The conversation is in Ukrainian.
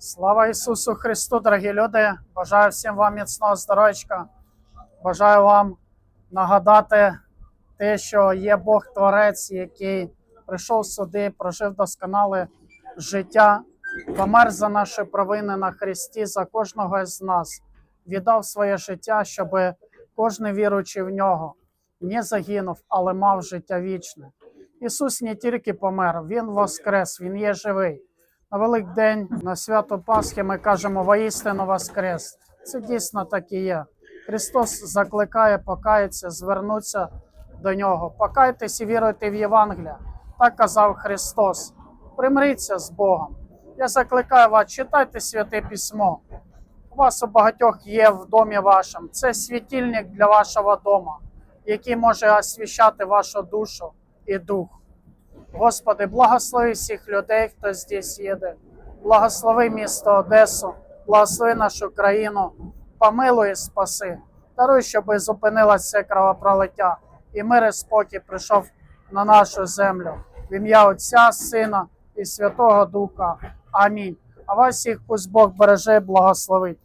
Слава Ісусу Христу, дорогі люди! Бажаю всім вам міцного здоров'ячка. Бажаю вам нагадати те, що є Бог Творець, який прийшов сюди, прожив досконале життя, помер за наші провини на Христі, за кожного з нас, віддав своє життя, щоб кожен віруючий в нього не загинув, але мав життя вічне. Ісус не тільки помер, Він воскрес, Він є живий. На Великдень, на свято Пасхи ми кажемо воістину воскрес. Це дійсно так і є. Христос закликає покаятися, звернутися до нього. Покайтесь і віруйте в Євангелія. Так казав Христос. Примиріться з Богом. Я закликаю вас, читайте святе письмо. У вас у багатьох є в домі вашому. Це світильник для вашого дому, який може освіщати вашу душу і дух. Господи, благослови всіх людей, хто здесь їде. Благослови місто Одесу, благослови нашу країну, помилуй спаси. Даруй, щоб зупинилося кровопролиття, і мир і спокій прийшов на нашу землю. В ім'я Отця, Сина і Святого Духа. Амінь. А вас всіх пусть Бог береже і благословить.